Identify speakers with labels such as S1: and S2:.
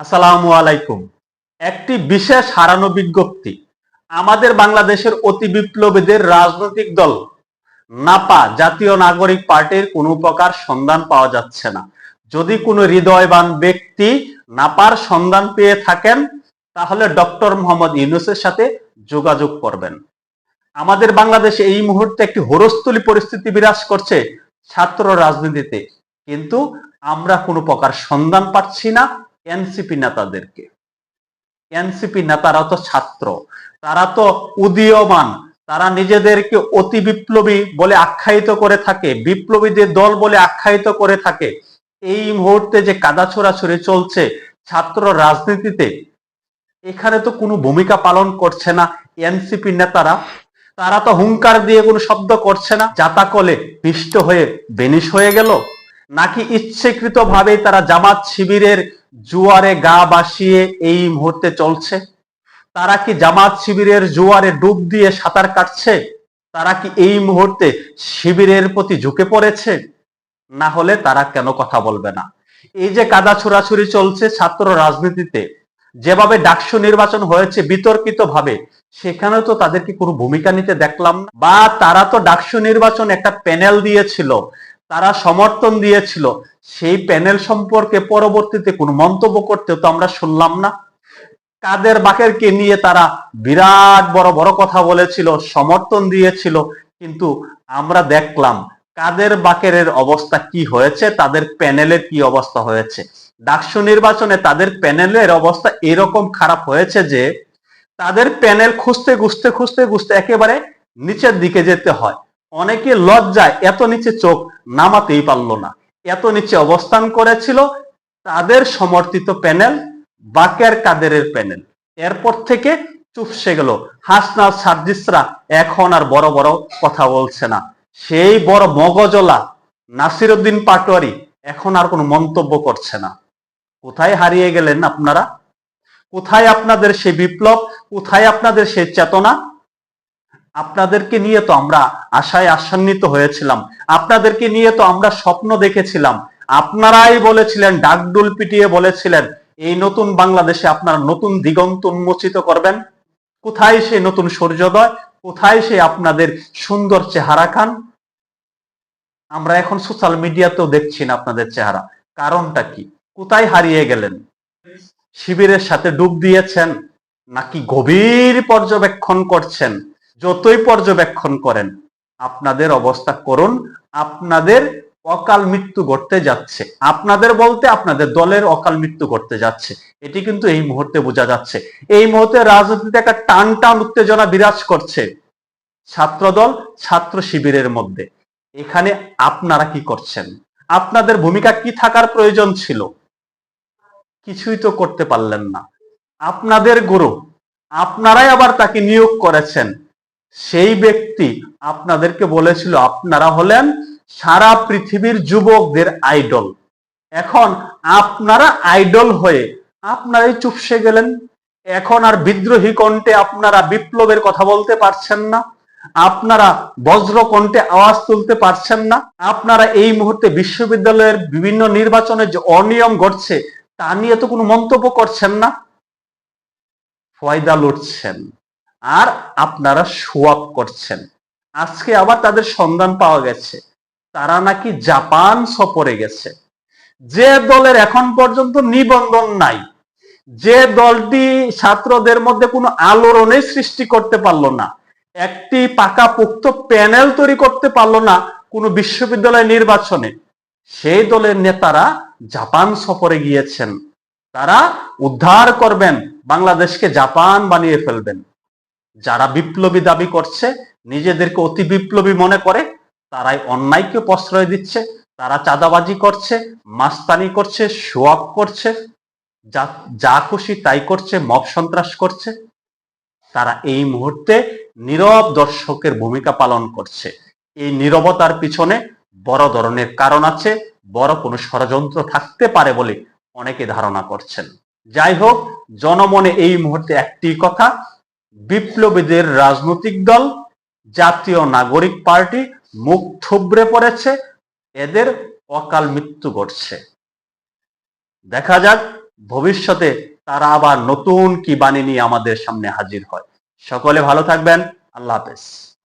S1: আসসালামু আলাইকুম। একটি বিশেষ হারানো বিজ্ঞপ্তি। আমাদের বাংলাদেশের অতি বিপ্লবীদের রাজনৈতিক দল নাপা জাতীয় নাগরিক পার্টির কোনো প্রকার সন্ধান পাওয়া যাচ্ছে না। যদি কোনো হৃদয়বান ব্যক্তি নাপার সন্ধান পেয়ে থাকেন, তাহলে ডক্টর মোহাম্মদ ইউনুসের সাথে যোগাযোগ করবেন। আমাদের বাংলাদেশে এই মুহূর্তে একটি হরস্থলী পরিস্থিতি বিরাজ করছে ছাত্র রাজনীতিতে। কিন্তু আমরা কোনো প্রকার সন্ধান পাচ্ছি না। এনসিপি নেতাদেরকে। এনসিপি নেতারা তো ছাত্র, তারা তো উদীয়মান, তারা নিজেদেরকে অতি বিপ্লবী বলে আখ্যায়িত করে থাকে বিপ্লবীদের দল বলে আখ্যায়িত করে থাকে, এই মুহূর্তে যে কাদা ছোড়াছড়ি চলছে ছাত্র রাজনীতিতে, এখানে তো কোনো ভূমিকা পালন করছে না এনসিপি নেতারা। তারা তো হুঙ্কার দিয়ে কোনো শব্দ করছে না জাতাকলে পিষ্ট হয়ে বেনিশ হয়ে গেল। নাকি ইচ্ছেকৃত ভাবে তারা জামাত শিবিরের জুয়ারে গা বাসিয়ে এই মুহূর্তে চলছে? তারা কি জামাত শিবিরের জুয়ারে ডুব দিয়ে সাঁতার কাটছে? তারা কি এই মুহূর্তে শিবিরের প্রতি ঝুঁকে পড়েছে? না হলে তারা কেন কথা বলবে না? এই যে কাদা ছোড়াছুরি চলছে ছাত্র রাজনীতিতে, যেভাবে ডাকসু নির্বাচন হয়েছে বিতর্কিত ভাবে সেখানে তো তাদেরকে কোনো ভূমিকা নিতে দেখলাম না? বা তারা তো ডাকসু নির্বাচন একটা প্যানেল দিয়েছিল তারা সমর্থন দিয়েছিল। সেই প্যানেল সম্পর্কে পরবর্তীতে কোনো মন্তব্য করতে তো আমরা শুনলাম না। কাদের বাকেরকে নিয়ে তারা বিরাট বড় বড় কথা বলেছিল, সমর্থন দিয়েছিল, কিন্তু আমরা দেখলাম কাদের বাকেরের অবস্থা কি হয়েছে, তাদের প্যানেলের কি অবস্থা হয়েছে। ডাকসু নির্বাচনে তাদের প্যানেলের অবস্থা এরকম খারাপ হয়েছে যে, তাদের প্যানেল খুঁজতে খুঁজতে খুঁজতে খুঁজতে একেবারে নিচের দিকে যেতে হয়। অনেকে লজ্জায় এত নিচে চোখ নামাতেই পারল না। এত নিচে অবস্থান করেছিল তাদের সমর্থিত প্যানেল, বাকের কাদেরের প্যানেল। এরপর থেকে চুপসে গেল। হাসনা সার্জিসরা এখন আর বড় বড় কথা বলছে না। সেই বড় মগজলা নাসিরুদ্দিন পাটোয়ারি এখন আর কোনো মন্তব্য করছে না। কোথায় হারিয়ে গেলেন আপনারা? কোথায় আপনাদের সেই বিপ্লব? কোথায় আপনাদের সেই চেতনা? আপনাদেরকে নিয়ে তো আমরা আশায় আশান্বিত হয়েছিলাম। আপনাদেরকে নিয়ে তো আমরা স্বপ্ন দেখেছিলাম। আপনারাই বলেছিলেন, ডাকডুল পিটিয়ে বলেছিলেন, এই নতুন বাংলাদেশে আপনারা নতুন দিগন্ত উন্মোচিত করবেন। কোথায় সেই নতুন সূর্যোদয়? কোথায় সেই আপনাদের সুন্দর চেহারা খান? আমরা এখন সোশ্যাল মিডিয়াতেও দেখছি না আপনাদের চেহারা। কারণটা কি? কোথায় হারিয়ে গেলেন? শিবিরের সাথে ডুব দিয়েছেন? নাকি গভীর পর্যবেক্ষণ করছেন? যতই পর্যবেক্ষণ করেন, আপনাদের অবস্থা করুন, আপনাদের অকাল মৃত্যু ঘটতে যাচ্ছে। আপনাদের বলতে আপনাদের দলের অকাল মৃত্যু ঘটতে যাচ্ছে। এটি কিন্তু এই মুহূর্তে বোঝা যাচ্ছে। এই মুহূর্তে রাজনীতিতে একটা টান টান উত্তেজনা বিরাজ করছে ছাত্রদল, ছাত্র শিবিরের মধ্যে। এখানে আপনারা কি করছেন? আপনাদের ভূমিকা কি থাকার প্রয়োজন ছিল? কিছুই তো করতে পারলেন না। আপনাদের গুরু, আপনারাই আবার তাকে নিয়োগ করেছেন। সেই ব্যক্তি আপনাদেরকে বলেছিল, আপনারা হলেন সারা পৃথিবীর যুবকদের আইডল। এখন আপনারা আইডল হয়ে আপনারাই চুপসে গেলেন। এখন আর বিদ্রোহী কণ্ঠে আপনারা বিপ্লবের কথা বলতে পারছেন না। আপনারা বজ্র কণ্ঠে আওয়াজ তুলতে পারছেন না। আপনারা এই মুহূর্তে বিশ্ববিদ্যালয়ের বিভিন্ন নির্বাচনে যে অনিয়ম ঘটছে, তা নিয়ে তো কোনো মন্তব্য করছেন না। ফয়দা লুটছেন। আর আপনারা সোয়াপ করছেন। আজকে আবার তাদের সন্ধান পাওয়া গেছে। তারা নাকি জাপান সফরে গেছে। যে দলের এখন পর্যন্ত নিবন্ধন নাই, যে দলটি ছাত্রদের মধ্যে কোনো আলোড়নের সৃষ্টি করতে পারল না, একটি পাকাপোক্ত প্যানেল তৈরি করতে পারল না কোনো বিশ্ববিদ্যালয় নির্বাচনে, সেই দলের নেতারা জাপান সফরে গিয়েছেন। তারা উদ্ধার করবেন, বাংলাদেশকে জাপান বানিয়ে ফেলবেন। যারা বিপ্লবী দাবি করছে, নিজেদেরকে অতি বিপ্লবী মনে করে, তারাই অন্যায়কে প্রশ্রয় দিচ্ছে, তারা চাঁদাবাজি করছে, মাস্তানি করছে শোয়াপ করছে, যা যা খুশি তাই করছে, মব সন্ত্রাস করছে। তারা এই মুহূর্তে নীরব দর্শকের ভূমিকা পালন করছে। এই নীরবতার পিছনে বড় ধরনের কারণ আছে, বড় কোনো ষড়যন্ত্র থাকতে পারে বলে অনেকে ধারণা করছেন। যাই হোক, জনমনে এই মুহূর্তে একটি কথা বিপ্লবীদের রাজনৈতিক দল, জাতীয় নাগরিক পার্টি মুখ থুবড়ে পড়েছে, এদের অকাল মৃত্যু ঘটছে। দেখা যাক, ভবিষ্যতে তারা আবার নতুন কি বাণী নিয়ে আমাদের সামনে হাজির হয়। সকলে ভালো থাকবেন, আল্লাহ হাফেজ।